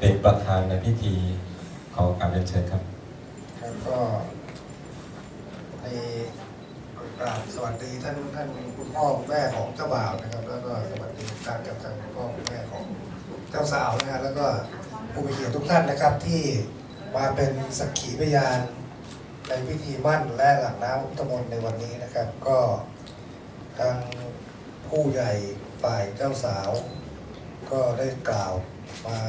เป็นประธานในพิธีขอการเรียนเชิญครับครับก็ในกราบสวัสดีท่านท่านคุณพ่อคุณแม่ของเจ้าบ่าวนะครับ แล้วก็สวัสดีการกับทางคุณพ่อคุณแม่ของเจ้าสาวนะฮะแล้วก็ผู้มีเกียรติทุกท่านนะครับที่มาเป็นสักขีพยานในพิธีมั่นและหลังน้ำอุตมนในวันนี้นะครับ ก็ทางผู้ใหญ่ฝ่ายเจ้าสาว ก็ได้กล่าวมา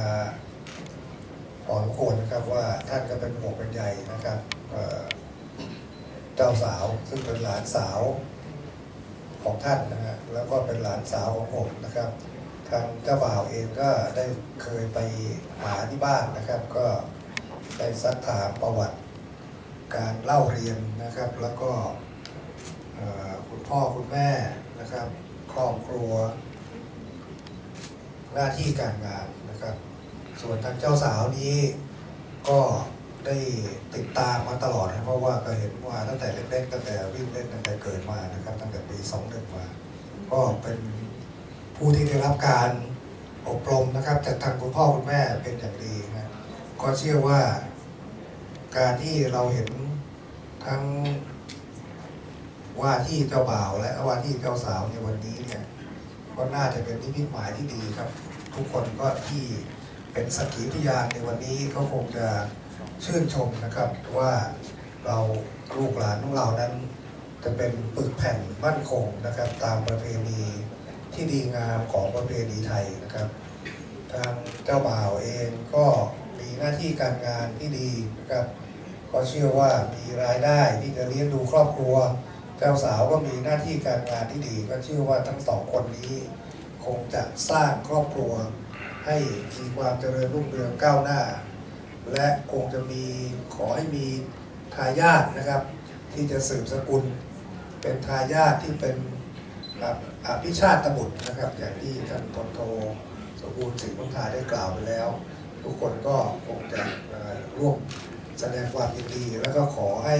ขอทุกคนนะครับว่าท่านก็เป็นห่วงเป็นใยนะครับเจ้าสาวซึ่งเป็นหลานสาวของท่านนะฮะแล้วก็เป็นหลานสาวของผมนะครับทางเจ้าบ่าวเองก็ได้เคยไปหาที่บ้านนะครับ ก็ได้ซักถามประวัติการเล่าเรียนนะครับ แล้วก็คุณพ่อคุณแม่นะครับครอบครัว หน้าที่การงานนะครับ ส่วนทางเจ้าสาวนี้ก็ได้ติดตามมาตลอดนะเพราะว่าก็เห็นว่าตั้งแต่เล็กๆตั้งแต่วิ่งเล่นตั้งแต่เกิดมานะครับ ตั้งแต่ปีสองหนึ่งมาก็เป็นผู้ที่ได้รับการอบรมนะครับจากทางคุณพ่อคุณแม่เป็นอย่างดีนะก็เชื่อว่าการที่เราเห็นทั้งว่าที่เจ้าบ่าวและว่าที่เจ้าสาวในวันนี้เนี่ยก็น่าจะเป็นนิมิตหมายที่ดีครับ ทุกคนก็ที่ เป็นสักขีพยานในวันนี้ก็คงจะชื่นชมนะครับว่าเราลูกหลานของเรานั้นจะเป็นปึกแผ่นมั่นคงนะครับ ตามประเพณีที่ดีงามของประเพณีไทยนะครับ ทางเจ้าบ่าวเองก็มีหน้าที่การงานที่ดีนะครับ ก็เชื่อว่ามีรายได้ที่จะเลี้ยงดูครอบครัว เจ้าสาวก็มีหน้าที่การงานที่ดี ก็เชื่อว่าทั้งสองคนนี้ คงจะสร้างครอบครัว ให้มีความเจริญรุ่งเรืองก้าวหน้า และคงจะมีขอให้มีทายาทนะครับ ที่จะสืบสกุล เป็นทายาทที่เป็นแบบอภิชาติบุตรนะครับ อย่างที่ท่านพลโทสมบูรณ์สิงห์พุทธาได้กล่าวไปแล้ว ทุกคนก็คงจะร่วมแสดงความยินดี แล้วก็ขอให้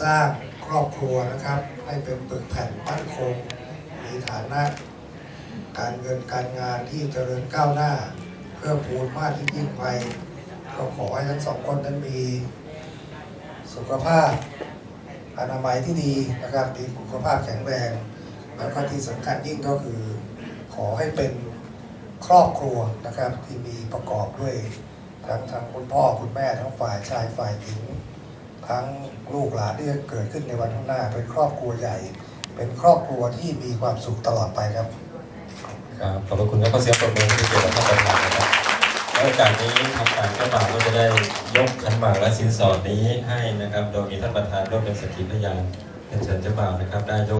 สร้างครอบครัวนะครับ ให้เป็นปึกแผ่นมั่นคงมีฐานะ การเงินการงานที่เจริญก้าวหน้า เพื่อพูนมากยิ่งยิ่งไป ก็ขอให้ทั้งสองคนนั้นมีสุขภาพอนามัยที่ดีนะครับมีสุขภาพแข็งแรง แล้วก็ที่สำคัญยิ่งก็คือ ขอให้เป็นครอบครัวนะครับที่มีประกอบด้วยทั้งทั้งคุณพ่อคุณแม่ทั้งฝ่ายชายฝ่ายหญิง ทั้งลูกหลานที่จะเกิดขึ้นในวันข้างหน้า เป็นครอบครัวใหญ่ เป็นครอบครัวที่มีความสุขตลอดไปครับ ครับขอบพระคุณและก็เสียงปรบมือที่เกี่ยวกับท่านประธานนะครับและโอกาสนี้ทางการเจ้าบ่าวก็จะได้ยกขันหมากและสินสอดนี้ให้นะครับ โดยมีท่านประธานร่วมเป็นสักขีพยานเป็นเชิญเจ้าบ่าวนะครับได้ยก